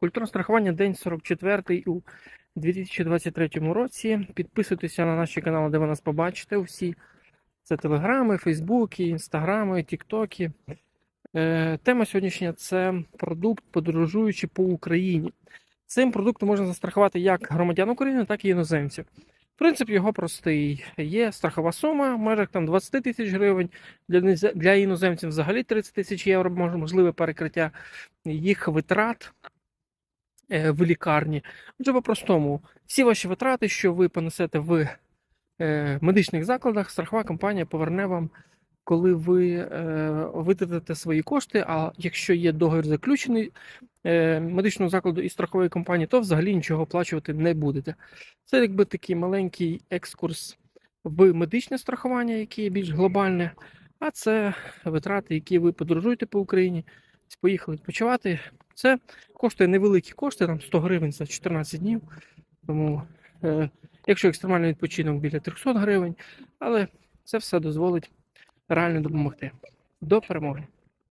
Культурне страхування день 44 у 2023 році. Підписуйтеся на наші канали, де ви нас побачите усі. Це телеграми, фейсбуки, інстаграми, тіктоки. Е, Тема сьогоднішня це продукт, подорожуючи по Україні. Цим продуктом можна застрахувати як громадян України, так і іноземців. Принцип його простий. Є страхова сума в межах там 20 тисяч гривень. Для, для іноземців взагалі 30 тисяч євро можливе перекриття їх витрат в лікарні. Отже, по-простому, всі ваші витрати, що ви понесете в е, медичних закладах, страхова компанія поверне вам, коли ви е, витратите свої кошти. А якщо є договір заключений е, медичного закладу і страхової компанії, то взагалі нічого оплачувати не будете. Це якби такий маленький екскурс в медичне страхування, яке є більш глобальне. А це витрати, які ви подорожуєте по Україні, поїхали відпочивати. Це коштує невеликі кошти, там 100 гривень за 14 днів. Тому, е, якщо екстремальний відпочинок біля 300 гривень, але це все дозволить реально допомогти. До перемоги!